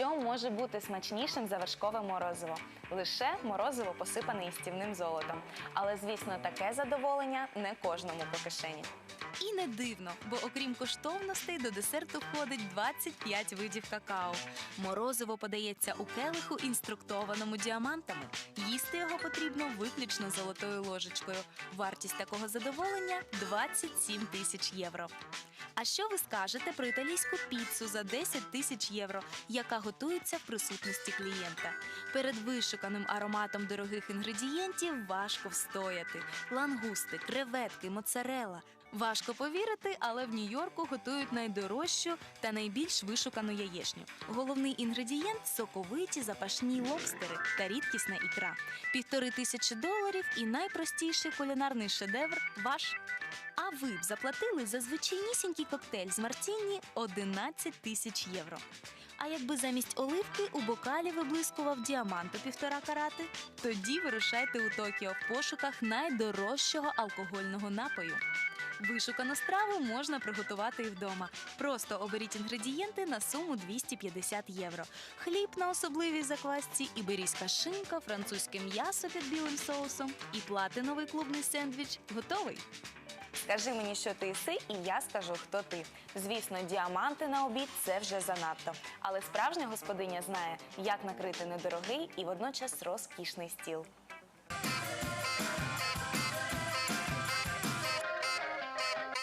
Що може бути смачнішим за вершкове морозиво? Лише морозиво посипане їстівним золотом. Але, звісно, таке задоволення не кожному по кишені. І не дивно, бо окрім коштовностей до десерту входить 25 видів какао. Морозиво подається у келиху, інструктованому діамантами. Їсти його потрібно виключно золотою ложечкою. Вартість такого задоволення 27 тисяч євро. А що ви скажете про італійську піцу за 10 тисяч євро, яка готується в присутності клієнта? Перед вишуканим ароматом дорогих інгредієнтів важко встояти: лангусти, креветки, моцарела. Важко повірити, але в Нью-Йорку готують найдорожчу та найбільш вишукану яєчню. Головний інгредієнт соковиті запашні лобстери та рідкісна ікра. Півтори тисячі доларів і найпростіший кулінарний шедевр ваш. А ви б заплатили за звичайнісінький коктейль з мартіні 11 тисяч євро. А якби замість оливки у бокалі виблискував діамант у півтора карати, тоді вирушайте у Токіо в пошуках найдорожчого алкогольного напою. Вишукану страву можна приготувати і вдома. Просто оберіть інгредієнти на суму 250 євро. Хліб на особливій заквасці, іберійська шинка, французьке м'ясо під білим соусом і платиновий клубний сендвіч готовий. Скажи мені, що ти си, і я скажу, хто ти. Звісно, діаманти на обід це вже занадто. Але справжня господиня знає, як накрити недорогий і водночас розкішний стіл.